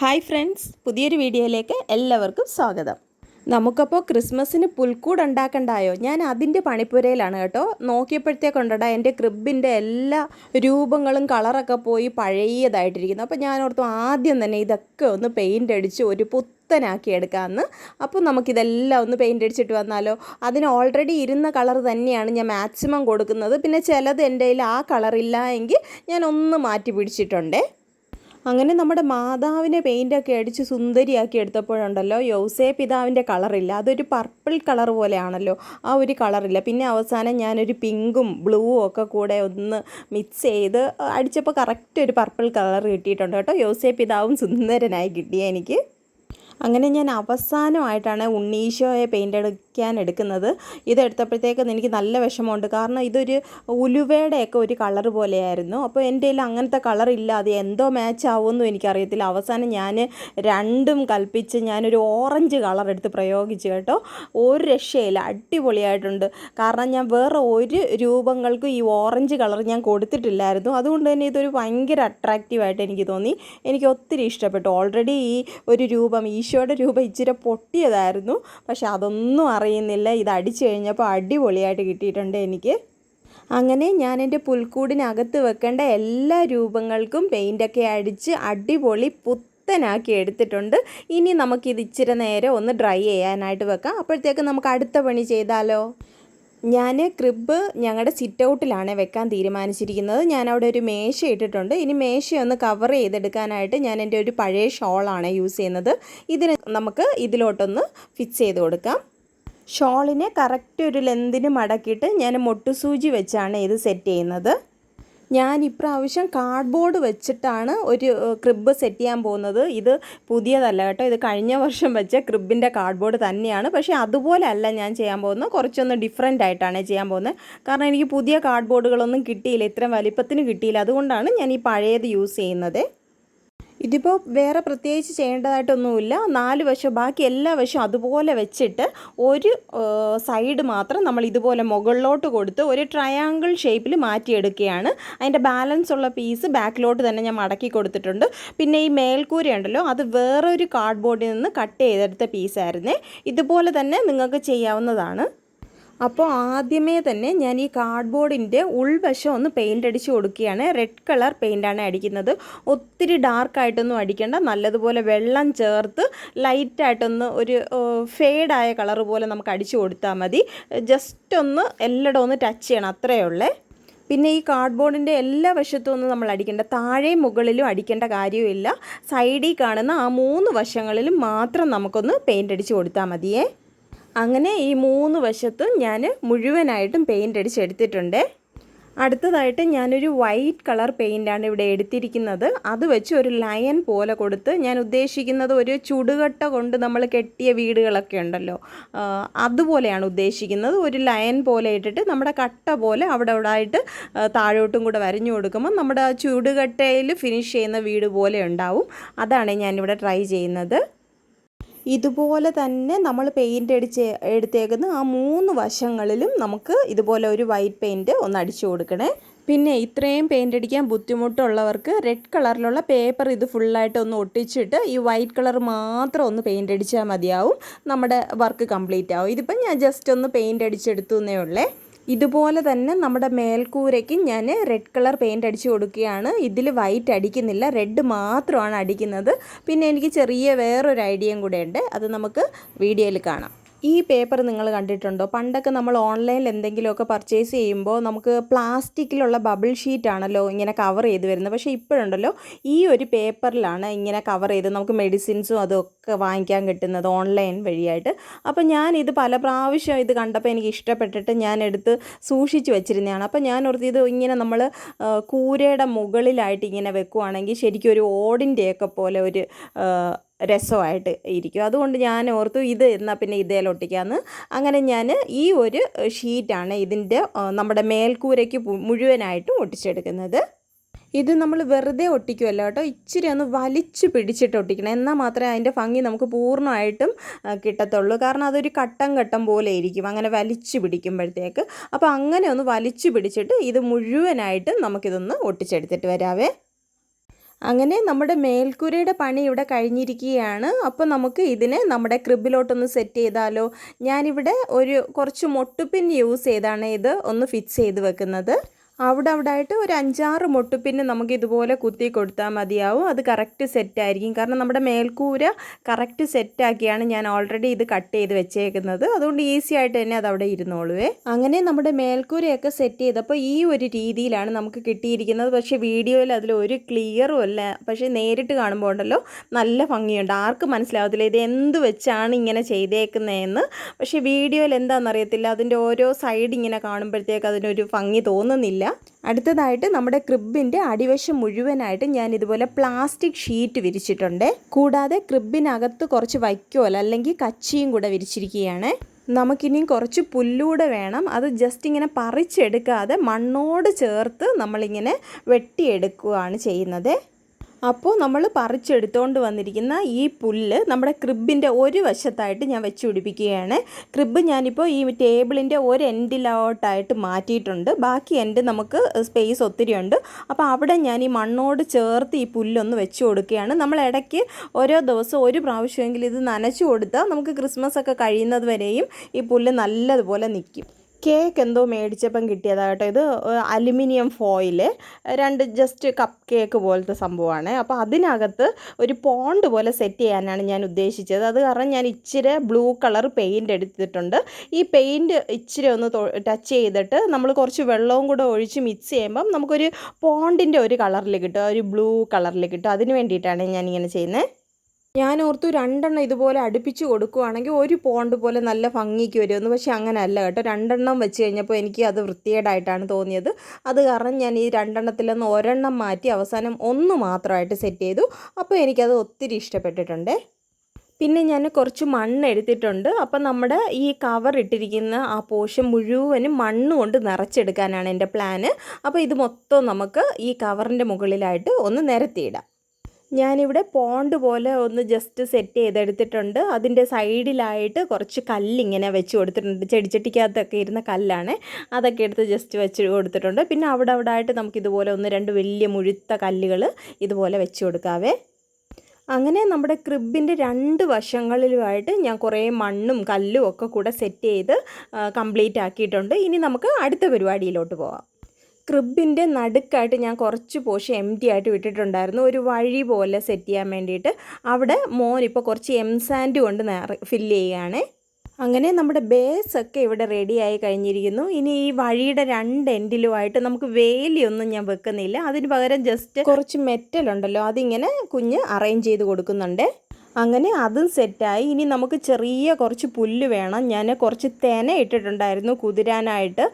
Hi friends പുതിയൊരു വീഡിയോയിലേക്ക് എല്ലാവർക്കും സ്വാഗതം. നമുക്കപ്പോൾ ക്രിസ്മസിന് പുൽക്കൂട് ഉണ്ടാക്കണ്ടായോ ഞാൻ അതിന്റെ പണിപ്പുരയിലാണ് കേട്ടോ. നോക്കിയപ്പോഴത്തേക്കുണ്ടടാ എന്റെ ക്രിബിന്റെ എല്ലാ രൂപങ്ങളും കളറൊക്കെ പോയി പഴയതായിട്ടിരിക്കുന്നു അപ്പോൾ ഞാൻ ഓർത്തു ആദ്യം തന്നെ ഇതൊക്കെ ഒന്ന് പെയിന്റ് അടിച്ച് ഒരു പുത്തനാക്കി എടുക്കാമെന്ന് അപ്പോൾ നമുക്കിതെല്ലാം ഒന്ന് പെയിന്റ് അടിച്ചിട്ട് വന്നാലോ? അതിന് ഓൾറെഡി ഇരുന്ന കളർ തന്നെയാണ് ഞാൻ മാക്സിമം കൊടുക്കുന്നത്. പിന്നെ ചിലത് എന്റെ കയ്യിൽ ആ കളറില്ല എങ്കിൽ ഞാൻ ഒന്ന് മാറ്റി പിടിച്ചിട്ടുണ്ടേ. അങ്ങനെ നമ്മുടെ മാതാവിനെ പെയിന്റൊക്കെ അടിച്ച് സുന്ദരിയാക്കി എടുത്തപ്പോഴുണ്ടല്ലോ യൗസേ പിതാവിന്റെ കളറില്ല അതൊരു പർപ്പിൾ കളർ പോലെയാണല്ലോ ആ ഒരു കളറില്ല പിന്നെ അവസാനം ഞാനൊരു പിങ്കും ബ്ലൂവും ഒക്കെ കൂടെ ഒന്ന് മിക്സ് ചെയ്ത് അടിച്ചപ്പോൾ കറക്റ്റ് ഒരു പർപ്പിൾ കളർ കിട്ടിയിട്ടുണ്ട് കേട്ടോ. യൗസേ പിതാവും സുന്ദരനായി കിട്ടിയ എനിക്ക്. അങ്ങനെ ഞാൻ അവസാനമായിട്ടാണ് ഉണ്ണീശോയെ പെയിന്റ് അടിക്കാൻ എടുക്കുന്നത്. ഇതെടുത്തപ്പോഴത്തേക്കും എനിക്ക് നല്ല വിഷമമുണ്ട്. കാരണം ഇതൊരു ഉലുവയുടെയൊക്കെ ഒരു കളർ പോലെയായിരുന്നു. അപ്പോൾ എന്റെ കയ്യിൽ അങ്ങനത്തെ കളർ ഇല്ല അത് എന്തോ മാച്ച് ആവുമെന്നും എനിക്കറിയത്തില്ല. അവസാനം ഞാൻ രണ്ടും കൽപ്പിച്ച് ഞാനൊരു ഓറഞ്ച് കളർ എടുത്ത് പ്രയോഗിച്ചു കേട്ടോ. ഒരു രക്ഷയില്ല. അടിപൊളിയായിട്ടുണ്ട്. കാരണം ഞാൻ വേറെ ഒരു രൂപങ്ങൾക്കും ഈ ഓറഞ്ച് കളർ ഞാൻ കൊടുത്തിട്ടില്ലായിരുന്നു. അതുകൊണ്ട് തന്നെ ഇതൊരു ഭയങ്കര അട്രാക്റ്റീവായിട്ട് എനിക്ക് തോന്നി. എനിക്ക് ഒത്തിരി ഇഷ്ടപ്പെട്ടു. ഓൾറെഡി ഈ ഒരു രൂപം ഈശോയുടെ രൂപം ഇച്ചിരി പൊട്ടിയതായിരുന്നു. പക്ഷെ അതൊന്നും അറിയുന്നില്ല ഇത് അടിച്ചു കഴിഞ്ഞപ്പോൾ അടിപൊളിയായിട്ട് കിട്ടിയിട്ടുണ്ട് എനിക്ക്. അങ്ങനെ ഞാൻ എന്റെ പുൽക്കൂടിനകത്ത് വെക്കേണ്ട എല്ലാ രൂപങ്ങൾക്കും പെയിന്റൊക്കെ അടിച്ച് അടിപൊളി പുത്തനാക്കി എടുത്തിട്ടുണ്ട്. ഇനി നമുക്കിത് ഇച്ചിരി നേരം ഒന്ന് ഡ്രൈ ചെയ്യാനായിട്ട് വെക്കാം. അപ്പോഴത്തേക്ക് നമുക്ക് അടുത്ത പണി ചെയ്താലോ? ഞാൻ ക്രിബ് ഞങ്ങളുടെ സിറ്റ് ഔട്ടിലാണ് വെക്കാൻ തീരുമാനിച്ചിരിക്കുന്നത്. ഞാൻ അവിടെ ഒരു മേശ ഇട്ടിട്ടുണ്ട്. ഇനി മേശ ഒന്ന് കവർ ചെയ്തെടുക്കാനായിട്ട് ഞാൻ എന്റെ ഒരു പഴയ ഷോളാണ് യൂസ് ചെയ്യുന്നത്. ഇതിന് നമുക്ക് ഇതിലോട്ടൊന്ന് ഫിക്സ് ചെയ്ത് കൊടുക്കാം. ഷോളിനെ കറക്റ്റ് ഒരു ലെന്തിന് മടക്കിയിട്ട് ഞാൻ മൊട്ടുസൂചി വെച്ചാണ് ഇത് സെറ്റ് ചെയ്യുന്നത്. ഞാൻ ഇപ്രാവശ്യം കാർഡ്ബോർഡ് വെച്ചിട്ടാണ് ഒരു ക്രിബ് സെറ്റ് ചെയ്യാൻ പോകുന്നത്. ഇത് പുതിയതല്ല കേട്ടോ. ഇത് കഴിഞ്ഞ വർഷം വെച്ച ക്രിബിന്റെ കാർഡ്ബോർഡ് തന്നെയാണ്. പക്ഷേ അതുപോലെ അല്ല ഞാൻ ചെയ്യാൻ പോകുന്നത്. കുറച്ചൊന്ന് ഡിഫറെന്റ് ആയിട്ടാണ് ചെയ്യാൻ പോകുന്നത്. കാരണം എനിക്ക് പുതിയ കാർഡ്ബോർഡുകളൊന്നും കിട്ടിയില്ല. ഇത്രയും വലിപ്പത്തിന് കിട്ടിയില്ല. അതുകൊണ്ടാണ് ഞാൻ ഈ പഴയത് യൂസ് ചെയ്യുന്നത്. ഇതിപ്പോൾ വേറെ പ്രത്യേകിച്ച് ചെയ്യേണ്ടതായിട്ടൊന്നുമില്ല. നാല് വശം ബാക്കി എല്ലാ വശവും അതുപോലെ വെച്ചിട്ട് ഒരു സൈഡ് മാത്രം നമ്മൾ ഇതുപോലെ മുകളിലോട്ട് കൊടുത്ത് ഒരു ട്രയാങ്കിൾ ഷേപ്പിൽ മാറ്റിയെടുക്കുകയാണ്. അതിന്റെ ബാലൻസ് ഉള്ള പീസ് ബാക്കിലോട്ട് തന്നെ ഞാൻ മടക്കി കൊടുത്തിട്ടുണ്ട്. പിന്നെ ഈ മേൽക്കൂര ഉണ്ടല്ലോ അത് വേറൊരു കാർഡ്ബോർഡിൽ നിന്ന് കട്ട് ചെയ്തെടുത്ത പീസായിരുന്നേ. ഇതുപോലെ തന്നെ നിങ്ങൾക്ക് ചെയ്യാവുന്നതാണ്. അപ്പോൾ ആദ്യമേ തന്നെ ഞാൻ ഈ കാർഡ്ബോർഡിന്റെ ഉൾവശം ഒന്ന് പെയിന്റ് അടിച്ച് കൊടുക്കുകയാണ്. റെഡ് കളർ പെയിന്റാണ് അടിക്കുന്നത്. ഒത്തിരി ഡാർക്കായിട്ടൊന്നും അടിക്കേണ്ട. നല്ലതുപോലെ വെള്ളം ചേർത്ത് ലൈറ്റായിട്ടൊന്ന് ഒരു ഫെയ്ഡായ കളർ പോലെ നമുക്ക് അടിച്ചു കൊടുത്താൽ മതി. ജസ്റ്റ് ഒന്ന് എല്ലായിടം ഒന്ന് ടച്ച് ചെയ്യണം. അത്രയേ ഉള്ളേ. പിന്നെ ഈ കാർഡ്ബോർഡിന്റെ എല്ലാ വശത്തും ഒന്നും നമ്മൾ അടിക്കേണ്ട. താഴെയും മുകളിലും അടിക്കേണ്ട കാര്യമില്ല. സൈഡിൽ കാണുന്ന ആ മൂന്ന് വശങ്ങളിലും മാത്രം നമുക്കൊന്ന് പെയിന്റ് അടിച്ച് കൊടുത്താൽ മതിയേ. അങ്ങനെ ഈ മൂന്ന് വശത്തും ഞാൻ മുഴുവനായിട്ടും പെയിന്റ് അടിച്ചെടുത്തിട്ടുണ്ട്. അടുത്തതായിട്ട് ഞാനൊരു വൈറ്റ് കളർ പെയിന്റാണ് ഇവിടെ എടുത്തിരിക്കുന്നത്. അത് വെച്ച് ഒരു ലയൻ പോലെ കൊടുത്ത് ഞാൻ ഉദ്ദേശിക്കുന്നത് ഒരു ചുടുകട്ട കൊണ്ട് നമ്മൾ കെട്ടിയ വീടുകളൊക്കെ ഉണ്ടല്ലോ. അതുപോലെയാണ് ഉദ്ദേശിക്കുന്നത്. ഒരു ലയൻ പോലെ ഇട്ടിട്ട് നമ്മുടെ കട്ട പോലെ അവിടെ ആയിട്ട് താഴോട്ടും കൂടെ വരഞ്ഞു കൊടുക്കുമ്പോൾ നമ്മുടെ ചുടുകട്ടയിൽ ഫിനിഷ് ചെയ്യുന്ന വീട് പോലെ ഉണ്ടാവും. അതാണ് ഞാനിവിടെ ട്രൈ ചെയ്യുന്നത്. ഇതുപോലെ തന്നെ നമ്മൾ പെയിന്റ് അടിച്ച് എടുത്തേക്കുന്ന ആ മൂന്ന് വശങ്ങളിലും നമുക്ക് ഇതുപോലെ ഒരു വൈറ്റ് പെയിന്റ് ഒന്ന് അടിച്ചു കൊടുക്കണേ. പിന്നെ ഇത്രയും പെയിന്റ് അടിക്കാൻ ബുദ്ധിമുട്ടുള്ളവർക്ക് റെഡ് കളറിലുള്ള പേപ്പർ ഇത് ഫുള്ളായിട്ട് ഒന്ന് ഒട്ടിച്ചിട്ട് ഈ വൈറ്റ് കളർ മാത്രം ഒന്ന് പെയിന്റ് അടിച്ചാൽ മതിയാവും. നമ്മുടെ വർക്ക് കംപ്ലീറ്റ് ആവും. ഇതിപ്പം ഞാൻ ജസ്റ്റ് ഒന്ന് പെയിന്റ് അടിച്ചെടുത്തു എന്നേ ഉള്ളേ. ഇതുപോലെ തന്നെ നമ്മുടെ മേൽക്കൂരയ്ക്ക് ഞാൻ റെഡ് കളർ പെയിന്റ് അടിച്ചു കൊടുക്കുകയാണ്. ഇതിൽ വൈറ്റ് അടിക്കുന്നില്ല റെഡ് മാത്രമാണ് അടിക്കുന്നത്. പിന്നെ എനിക്ക് ചെറിയ വേറൊരു ഐഡിയയും കൂടെ ഉണ്ട്. അത് നമുക്ക് വീഡിയോയിൽ കാണാം. ഈ പേപ്പർ നിങ്ങൾ കണ്ടിട്ടുണ്ടോ? പണ്ടൊക്കെ നമ്മൾ ഓൺലൈനിൽ എന്തെങ്കിലുമൊക്കെ പർച്ചേസ് ചെയ്യുമ്പോൾ നമുക്ക് പ്ലാസ്റ്റിക്കിലുള്ള ബബിൾ ഷീറ്റ് ആണല്ലോ ഇങ്ങനെ കവർ ചെയ്ത് വരുന്നത്. പക്ഷേ ഇപ്പോഴുണ്ടല്ലോ ഈ ഒരു പേപ്പറിലാണ് ഇങ്ങനെ കവർ ചെയ്ത് നമുക്ക് മെഡിസിൻസും അതൊക്കെ വാങ്ങിക്കാൻ കിട്ടുന്നത് ഓൺലൈൻ വഴിയായിട്ട്. അപ്പോൾ ഞാൻ ഇത് പല പ്രാവശ്യം ഇത് കണ്ടപ്പോൾ എനിക്ക് ഇഷ്ടപ്പെട്ടിട്ട് ഞാൻ എടുത്ത് സൂക്ഷിച്ച് വെച്ചിരുന്നതാണ്. അപ്പോൾ ഞാൻ ഓർത്ത് ഇത് ഇങ്ങനെ നമ്മൾ കൂരയുടെ മുകളിലായിട്ട് ഇങ്ങനെ വെക്കുവാണെങ്കിൽ ശരിക്കും ഒരു ഓടിന്റെയൊക്കെ പോലെ ഒരു രസമായിട്ട് ഇരിക്കും. അതുകൊണ്ട് ഞാൻ ഓർത്തു ഇത് എന്നാൽ പിന്നെ ഇതേൽ ഒട്ടിക്കാമെന്ന് അങ്ങനെ ഞാൻ ഈ ഒരു ഷീറ്റാണ് ഇതിന്റെ നമ്മുടെ മേൽക്കൂരയ്ക്ക് മുഴുവനായിട്ടും ഒട്ടിച്ചെടുക്കുന്നത്. ഇത് നമ്മൾ വെറുതെ ഒട്ടിക്കുമല്ലോ കേട്ടോ. ഇച്ചിരി ഒന്ന് വലിച്ചു പിടിച്ചിട്ട് ഒട്ടിക്കണം. എന്നാൽ മാത്രമേ അതിന്റെ ഭംഗി നമുക്ക് പൂർണമായിട്ടും കിട്ടത്തുള്ളൂ. കാരണം അതൊരു കട്ടം കട്ടം പോലെ ഇരിക്കും. അങ്ങനെ വലിച്ചു പിടിക്കുമ്പോഴത്തേക്ക്. അപ്പോൾ അങ്ങനെ ഒന്ന് വലിച്ചു പിടിച്ചിട്ട് ഇത് മുഴുവനായിട്ടും നമുക്കിതൊന്ന് ഒട്ടിച്ചെടുത്തിട്ട് വരാവേ. അങ്ങനെ നമ്മുടെ മേൽക്കൂരയുടെ പണി ഇവിടെ കഴിഞ്ഞിരിക്കുകയാണ്. അപ്പോൾ നമുക്ക് ഇതിനെ നമ്മുടെ ക്രിബിലോട്ടൊന്ന് സെറ്റ് ചെയ്താലോ? ഞാനിവിടെ ഒരു കുറച്ച് മൊട്ടുപിൻ യൂസ് ചെയ്താണ് ഇത് ഒന്ന് ഫിക്സ് ചെയ്ത് വെക്കുന്നത്. അവിടെ അവിടെ ആയിട്ട് ഒരു അഞ്ചാറ് മുട്ടുപിന്ന് നമുക്ക് ഇതുപോലെ കുത്തി കൊടുത്താൽ മതിയാവും. അത് കറക്റ്റ് സെറ്റായിരിക്കും കാരണം നമ്മുടെ മേൽക്കൂര കറക്റ്റ് സെറ്റാക്കിയാണ് ഞാൻ ഓൾറെഡി ഇത് കട്ട് ചെയ്ത് വെച്ചേക്കുന്നത്. അതുകൊണ്ട് ഈസി ആയിട്ട് തന്നെ അത് അവിടെ ഇരുന്നോളുവേ. അങ്ങനെ നമ്മുടെ മേൽക്കൂരയൊക്കെ സെറ്റ് ചെയ്തപ്പോൾ ഈ ഒരു രീതിയിലാണ് നമുക്ക് കിട്ടിയിരിക്കുന്നത്. പക്ഷേ വീഡിയോയിൽ അതിൽ ഒരു ക്ലിയറും അല്ല. പക്ഷേ നേരിട്ട് കാണുമ്പോൾ ഉണ്ടല്ലോ നല്ല ഭംഗിയുണ്ട്. ആർക്കും മനസ്സിലാവത്തില്ല ഇത് എന്ത് വെച്ചാണ് ഇങ്ങനെ ചെയ്തേക്കുന്നതെന്ന് പക്ഷേ വീഡിയോയിൽ എന്താണെന്നറിയത്തില്ല. അതിന്റെ ഓരോ സൈഡ് ഇങ്ങനെ കാണുമ്പോഴത്തേക്ക് അതിനൊരു ഭംഗി തോന്നുന്നില്ല. അടുത്തതായിട്ട് നമ്മുടെ ക്രിബിന്റെ അടിവശം മുഴുവനായിട്ട് ഞാൻ ഇതുപോലെ പ്ലാസ്റ്റിക് ഷീറ്റ് വിരിച്ചിട്ടുണ്ട്. കൂടാതെ ക്രിബിനകത്ത് കുറച്ച് വൈക്കോൽ അല്ലെങ്കിൽ കച്ചിയും കൂടെ വിരിച്ചിരിക്കുകയാണ്. നമുക്കിനിയും കുറച്ച് പുല്ലൂടെ വേണം. അത് ജസ്റ്റ് ഇങ്ങനെ പറിച്ചെടുക്കാതെ മണ്ണോട് ചേർത്ത് നമ്മളിങ്ങനെ വെട്ടിയെടുക്കുകയാണ് ചെയ്യുന്നത്. അപ്പോൾ നമ്മൾ പറിച്ചെടുത്തുകൊണ്ട് വന്നിരിക്കുന്ന ഈ പുല്ല് നമ്മുടെ ക്രിബിന്റെ ഒരു വശത്തായിട്ട് ഞാൻ വെച്ച് പിടിപ്പിക്കുകയാണ്. ക്രിബ് ഞാനിപ്പോൾ ഈ ടേബിളിന്റെ ഒരു എൻഡിലോട്ടായിട്ട് മാറ്റിയിട്ടുണ്ട്. ബാക്കി എൻഡ് നമുക്ക് സ്പേസ് ഒത്തിരി ഉണ്ട്. അപ്പോൾ അവിടെ ഞാൻ ഈ മണ്ണോട് ചേർത്ത് ഈ പുല്ലൊന്ന് വെച്ച് കൊടുക്കുകയാണ്. നമ്മൾ ഇടയ്ക്ക് ഓരോ ദിവസം ഒരു പ്രാവശ്യമെങ്കിലും ഇത് നനച്ചു കൊടുത്താൽ നമുക്ക് ക്രിസ്മസ് ഒക്കെ കഴിയുന്നത് വരെയും ഈ പുല്ല് നല്ലതുപോലെ നിൽക്കും. കേക്ക് എന്തോ മേടിച്ചപ്പം കിട്ടിയതായിട്ടോ കേട്ടോ. ഇത് അലുമിനിയം ഫോയിൽ രണ്ട് ജസ്റ്റ് കപ്പ് കേക്ക് പോലത്തെ സംഭവമാണ്. അപ്പോൾ അതിനകത്ത് ഒരു പോണ്ട് പോലെ സെറ്റ് ചെയ്യാനാണ് ഞാൻ ഉദ്ദേശിച്ചത്. അത് കാരണം ഞാൻ ഇച്ചിരി ബ്ലൂ കളർ പെയിന്റ് എടുത്തിട്ടുണ്ട്. ഈ പെയിന്റ് ഇച്ചിരി ഒന്ന് ടച്ച് ചെയ്തിട്ട് നമ്മൾ കുറച്ച് വെള്ളവും കൂടെ ഒഴിച്ച് മിക്സ് ചെയ്യുമ്പം നമുക്കൊരു പോണ്ടിന്റെ ഒരു കളറിൽ കിട്ടും. ഒരു ബ്ലൂ കളറിൽ കിട്ടും. അതിന് വേണ്ടിയിട്ടാണ് ഞാനിങ്ങനെ ചെയ്യുന്നത് ഞാൻ ഓർത്തു രണ്ടെണ്ണം ഇതുപോലെ അടുപ്പിച്ച് കൊടുക്കുവാണെങ്കിൽ ഒരു പോണ്ട് പോലെ നല്ല ഭംഗിക്ക് വരുമെന്ന്. പക്ഷേ അങ്ങനെ അല്ല കേട്ടോ. രണ്ടെണ്ണം വെച്ച് കഴിഞ്ഞപ്പോൾ എനിക്ക് അത് വൃത്തികേടായിട്ടാണ് തോന്നിയത്. അത് കാരണം ഞാൻ ഈ രണ്ടെണ്ണത്തിൽ നിന്ന് ഒരെണ്ണം മാറ്റി അവസാനം ഒന്ന് മാത്രമായിട്ട് സെറ്റ് ചെയ്തു. അപ്പോൾ എനിക്കത് ഒത്തിരി ഇഷ്ടപ്പെട്ടിട്ടുണ്ട്. പിന്നെ ഞാൻ കുറച്ച് മണ്ണ് എടുത്തിട്ടുണ്ട്. അപ്പം നമ്മുടെ ഈ കവർ ഇട്ടിരിക്കുന്ന ആ പോഷൻ മുഴുവനും മണ്ണ് കൊണ്ട് നിറച്ചെടുക്കാനാണ് എന്റെ പ്ലാന് അപ്പോൾ ഇത് മൊത്തം നമുക്ക് ഈ കവറിന്റെ മുകളിലായിട്ട് ഒന്ന് നിരത്തിയിടാം. ഞാനിവിടെ പോണ്ട് പോലെ ഒന്ന് ജസ്റ്റ് സെറ്റ് ചെയ്തെടുത്തിട്ടുണ്ട്. അതിന്റെ സൈഡിലായിട്ട് കുറച്ച് കല്ലിങ്ങനെ വെച്ച് കൊടുത്തിട്ടുണ്ട്. ചെടിച്ചട്ടിക്കകത്തൊക്കെ ഇരുന്ന കല്ലാണ്. അതൊക്കെ എടുത്ത് ജസ്റ്റ് വെച്ച് കൊടുത്തിട്ടുണ്ട്. പിന്നെ അവിടെ അവിടെ ആയിട്ട് നമുക്കിതുപോലെ ഒന്ന് രണ്ട് വലിയ മുഴുത്ത കല്ലുകൾ ഇതുപോലെ വെച്ച് കൊടുക്കാവേ. അങ്ങനെ നമ്മുടെ ക്രിബിന്റെ രണ്ട് വശങ്ങളിലുമായിട്ട് ഞാൻ കുറേ മണ്ണും കല്ലും ഒക്കെ കൂടെ സെറ്റ് ചെയ്ത് കംപ്ലീറ്റ് ആക്കിയിട്ടുണ്ട്. ഇനി നമുക്ക് അടുത്ത പരിപാടിയിലോട്ട് പോവാം. ക്രിബിന്റെ നടുക്കായിട്ട് ഞാൻ കുറച്ച് പോഷൻ എം ടി ആയിട്ട് വിട്ടിട്ടുണ്ടായിരുന്നു. ഒരു വഴി പോലെ സെറ്റ് ചെയ്യാൻ വേണ്ടിയിട്ട്. അവിടെ മോൻ ഇപ്പോൾ കുറച്ച് എം സാൻഡ് കൊണ്ട് ഫില്ല് ചെയ്യുകയാണ്. അങ്ങനെ നമ്മുടെ ബേസ് ഒക്കെ ഇവിടെ റെഡി ആയി കഴിഞ്ഞിരിക്കുന്നു. ഇനി ഈ വഴിയുടെ രണ്ട് എൻഡിലുമായിട്ട് നമുക്ക് വേലിയൊന്നും ഞാൻ വെക്കുന്നില്ല. അതിന് പകരം ജസ്റ്റ് കുറച്ച് മെറ്റലുണ്ടല്ലോ അതിങ്ങനെ കുഞ്ഞ് അറേഞ്ച് ചെയ്ത് കൊടുക്കുന്നുണ്ട്. അങ്ങനെ അതും സെറ്റായി. ഇനി നമുക്ക് ചെറിയ കുറച്ച് പുല്ല് വേണം. ഞാൻ കുറച്ച് തെന ഇട്ടിട്ടുണ്ടായിരുന്നു കുതിരാനായിട്ട്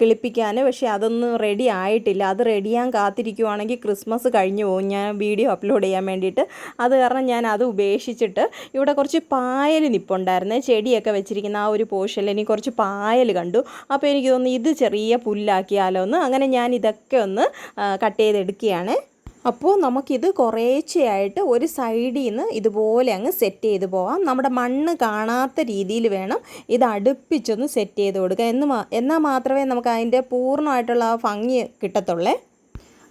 കിളിപ്പിക്കാൻ. പക്ഷേ അതൊന്നും റെഡി ആയിട്ടില്ല. അത് റെഡിയാൻ കാത്തിരിക്കുവാണെങ്കിൽ ക്രിസ്മസ് കഴിഞ്ഞു പോകും. ഞാൻ വീഡിയോ അപ്ലോഡ് ചെയ്യാൻ വേണ്ടിയിട്ട്. അത് കാരണം ഞാൻ അത് ഉപേക്ഷിച്ചിട്ട് ഇവിടെ കുറച്ച് പായൽ നിപ്പുണ്ടായിരുന്നു. ചെടിയൊക്കെ വെച്ചിരിക്കുന്ന ആ ഒരു പോർഷനിൽ എനിക്ക് കുറച്ച് പായൽ കണ്ടു. അപ്പോൾ എനിക്ക് തോന്നുന്നു ഇത് ചെറിയ പുല്ലാക്കിയാലോ എന്ന്. അങ്ങനെ ഞാൻ ഇതൊക്കെ ഒന്ന് കട്ട് ചെയ്തെടുക്കുകയാണ്. അപ്പോൾ നമുക്കിത് കുറേശ്ശെയായിട്ട് ഒരു സൈഡിൽ നിന്ന് ഇതുപോലെ അങ്ങ് സെറ്റ് ചെയ്ത് പോവാം. നമ്മുടെ മണ്ണ് കാണാത്ത രീതിയിൽ വേണം ഇത് അടുപ്പിച്ചൊന്ന് സെറ്റ് ചെയ്ത് കൊടുക്കുക എന്ന് എന്നാൽ മാത്രമേ നമുക്ക് അതിന്റെ പൂർണമായിട്ടുള്ള ആ ഭംഗി കിട്ടത്തുള്ളേ?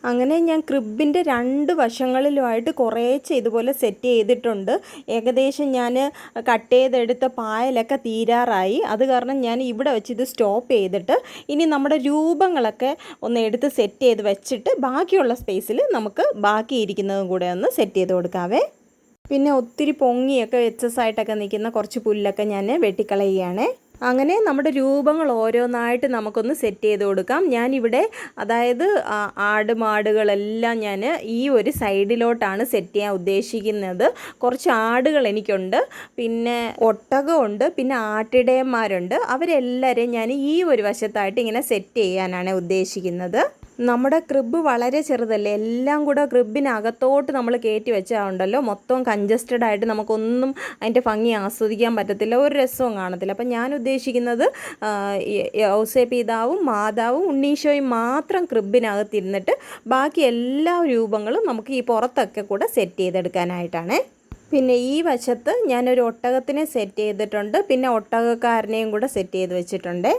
അങ്ങനെ ഞാൻ ക്രിബിന്റെ രണ്ട് വശങ്ങളിലുമായിട്ട് കുറേശ്ശെ ഇതുപോലെ സെറ്റ് ചെയ്തിട്ടുണ്ട്. ഏകദേശം ഞാൻ കട്ട് ചെയ്തെടുത്ത പായലൊക്കെ തീരാറായി. അത് കാരണം ഞാൻ ഇവിടെ വെച്ച് ഇത് സ്റ്റോപ്പ് ചെയ്തിട്ട് ഇനി നമ്മുടെ രൂപങ്ങളൊക്കെ ഒന്ന് എടുത്ത് സെറ്റ് ചെയ്ത് വെച്ചിട്ട് ബാക്കിയുള്ള സ്പേസിൽ നമുക്ക് ബാക്കിയിരിക്കുന്നതും കൂടെ ഒന്ന് സെറ്റ് ചെയ്ത് കൊടുക്കാവേ. പിന്നെ ഒത്തിരി പൊങ്ങിയൊക്കെ എക്സസ് ആയിട്ടൊക്കെ നിൽക്കുന്ന കുറച്ച് പുല്ലൊക്കെ ഞാൻ വെട്ടിക്കളയുകയാണേ. അങ്ങനെ നമ്മുടെ രൂപങ്ങൾ ഓരോന്നായിട്ട് നമുക്കൊന്ന് സെറ്റ് ചെയ്ത് കൊടുക്കാം. ഞാനിവിടെ അതായത് ആട് മാടുകളെല്ലാം ഞാൻ ഈ ഒരു സൈഡിലോട്ടാണ് സെറ്റ് ചെയ്യാൻ ഉദ്ദേശിക്കുന്നത്. കുറച്ച് ആടുകൾ എനിക്കുണ്ട്. പിന്നെ ഒട്ടകമുണ്ട്. പിന്നെ ആട്ടിടയന്മാരുണ്ട്. അവരെല്ലാവരെയും ഞാൻ ഈ ഒരു വശത്തായിട്ട് ഇങ്ങനെ സെറ്റ് ചെയ്യാനാണ് ഉദ്ദേശിക്കുന്നത്. നമ്മുടെ ക്രിബ് വളരെ ചെറുതല്ലേ? എല്ലാം കൂടെ ക്രിബിനകത്തോട്ട് നമ്മൾ കയറ്റി വെച്ചാൽ മൊത്തം കഞ്ചസ്റ്റഡ് ആയിട്ട് നമുക്കൊന്നും അതിന്റെ ഭംഗി ആസ്വദിക്കാൻ പറ്റത്തില്ല. ഒരു രസവും കാണത്തില്ല. അപ്പം ഞാൻ ഉദ്ദേശിക്കുന്നത് ഔസേ പിതാവും മാതാവും ഉണ്ണീശോയും മാത്രം ക്രിബിനകത്തിരുന്നിട്ട് ബാക്കി എല്ലാ രൂപങ്ങളും നമുക്ക് ഈ പുറത്തൊക്കെ കൂടെ സെറ്റ് ചെയ്തെടുക്കാനായിട്ടാണ്. പിന്നെ ഈ വശത്ത് ഞാനൊരു ഒട്ടകത്തിനെ സെറ്റ് ചെയ്തിട്ടുണ്ട്. പിന്നെ ഒട്ടകക്കാരനെയും കൂടെ സെറ്റ് ചെയ്ത് വെച്ചിട്ടുണ്ട്.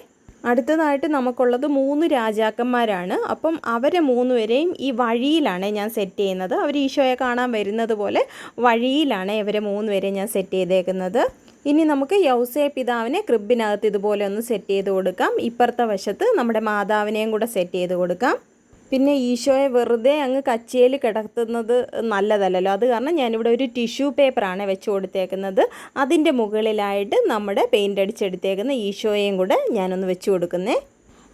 അടുത്തതായിട്ട് നമുക്കുള്ളത് മൂന്ന് രാജാക്കന്മാരാണ്. അപ്പം അവരെ മൂന്നുപേരെയും ഈ വഴിയിലാണ് ഞാൻ സെറ്റ് ചെയ്യുന്നത്. അവർ ഈശോയെ കാണാൻ വരുന്നത് പോലെ വഴിയിലാണ് ഇവരെ മൂന്നുപേരെയും ഞാൻ സെറ്റ് ചെയ്തേക്കുന്നത്. ഇനി നമുക്ക് യൗസേ പിതാവിനെ ക്രിബിനകത്ത് ഇതുപോലെ ഒന്ന് സെറ്റ് ചെയ്ത് കൊടുക്കാം. ഇപ്പുറത്തെ വശത്ത് നമ്മുടെ മാതാവിനെയും കൂടെ സെറ്റ് ചെയ്ത് കൊടുക്കാം. പിന്നെ ഈശോയെ വെറുതെ അങ്ങ് കച്ചിയിൽ കിടത്തുന്നത് നല്ലതല്ലല്ലോ. അത് കാരണം ഞാനിവിടെ ഒരു ടിഷ്യൂ പേപ്പറാണ് വെച്ച് കൊടുത്തേക്കുന്നത്. അതിന്റെ മുകളിലായിട്ട് നമ്മുടെ പെയിന്റ് അടിച്ചെടുത്തേക്കുന്ന ഈശോയെയും കൂടെ ഞാനൊന്ന് വെച്ച് കൊടുക്കുന്നേ.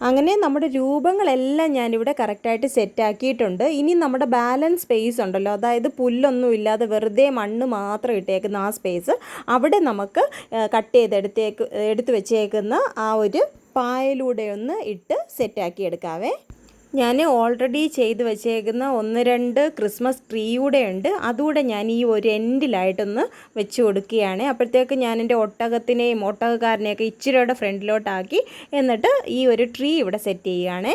അങ്ങനെ നമ്മുടെ രൂപങ്ങളെല്ലാം ഞാനിവിടെ കറക്റ്റായിട്ട് സെറ്റാക്കിയിട്ടുണ്ട്. ഇനി നമ്മുടെ ബാലൻസ് സ്പേസ് ഉണ്ടല്ലോ. അതായത് പുല്ലൊന്നും ഇല്ലാതെ വെറുതെ മണ്ണ് മാത്രം ഇട്ടേക്കുന്ന ആ സ്പേസ് അവിടെ നമുക്ക് കട്ട് ചെയ്തെടുത്തേക്ക് എടുത്ത് വെച്ചേക്കുന്ന ആ ഒരു പായലൂടെ ഒന്ന് ഇട്ട് സെറ്റാക്കി എടുക്കാവേ ഞാൻ ഓൾറെഡി ചെയ്ത് വെച്ചേക്കുന്ന ഒന്ന് രണ്ട് ക്രിസ്മസ് ട്രീ കൂടെ ഉണ്ട്. അതുകൂടെ ഞാൻ ഈ ഒരു എൻഡിലായിട്ടൊന്ന് വെച്ച് കൊടുക്കുകയാണ്. അപ്പോഴത്തേക്ക് ഞാൻ എന്റെ ഒട്ടകത്തിനെയും ഒട്ടകക്കാരനെയൊക്കെ ഇച്ചിരിയുടെ ഫ്രണ്ടിലോട്ടാക്കി എന്നിട്ട് ഈ ഒരു ട്രീ ഇവിടെ സെറ്റ് ചെയ്യുകയാണേ.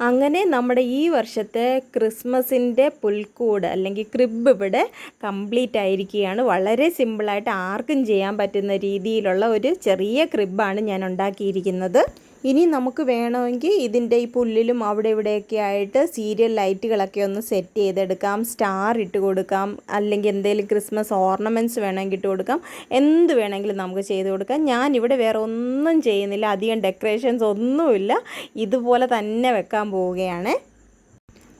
അങ്ങനെ നമ്മുടെ ഈ വർഷത്തെ ക്രിസ്മസിന്റെ പുൽക്കൂട് അല്ലെങ്കിൽ ക്രിബ് ഇവിടെ കംപ്ലീറ്റ് ആയിരിക്കുകയാണ്. വളരെ സിമ്പിളായിട്ട് ആർക്കും ചെയ്യാൻ പറ്റുന്ന രീതിയിലുള്ള ഒരു ചെറിയ ക്രിബാണ് ഞാൻ ഉണ്ടാക്കിയിരിക്കുന്നത്. ഇനി നമുക്ക് വേണമെങ്കിൽ ഇതിന്റെ ഈ പുല്ലിലും അവിടെ ഇവിടെയൊക്കെ ആയിട്ട് സീരിയൽ ലൈറ്റുകളൊക്കെ ഒന്ന് സെറ്റ് ചെയ്തെടുക്കാം. സ്റ്റാർ ഇട്ട് കൊടുക്കാം. അല്ലെങ്കിൽ എന്തെങ്കിലും ക്രിസ്മസ് ഓർണമെന്റ്സ് വേണമെങ്കിൽ ഇട്ട് കൊടുക്കാം. എന്ത് വേണമെങ്കിലും നമുക്ക് ചെയ്ത് കൊടുക്കാം. ഞാൻ ഇവിടെ വേറെ ഒന്നും ചെയ്യുന്നില്ല. അധികം ഡെക്കറേഷൻസ് ഒന്നുമില്ല. ഇതുപോലെ തന്നെ വെക്കാൻ പോവുകയാണ്.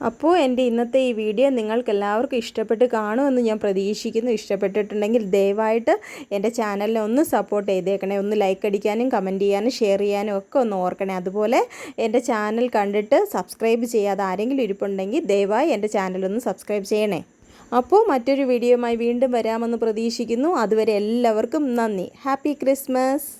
അപ്പോൾ എന്റെ ഇന്നത്തെ ഈ വീഡിയോ നിങ്ങൾക്ക് എല്ലാവർക്കും ഇഷ്ടപ്പെട്ട് കാണുമെന്ന് ഞാൻ പ്രതീക്ഷിക്കുന്നു. ഇഷ്ടപ്പെട്ടിട്ടുണ്ടെങ്കിൽ ദയവായിട്ട് എന്റെ ചാനലിനെ ഒന്ന് സപ്പോർട്ട് ചെയ്തേക്കണേ. ഒന്ന് ലൈക്ക് അടിക്കാനും കമന്റ് ചെയ്യാനും ഷെയർ ചെയ്യാനും ഒക്കെ ഒന്ന് ഓർക്കണേ. അതുപോലെ എന്റെ ചാനൽ കണ്ടിട്ട് സബ്സ്ക്രൈബ് ചെയ്യാതെ ആരെങ്കിലും ഇരിപ്പുണ്ടെങ്കിൽ ദയവായി എന്റെ ചാനലൊന്ന് സബ്സ്ക്രൈബ് ചെയ്യണേ. അപ്പോൾ മറ്റൊരു വീഡിയോയുമായി വീണ്ടും വരാമെന്ന് പ്രതീക്ഷിക്കുന്നു. അതുവരെ എല്ലാവർക്കും നന്ദി. Happy Christmas.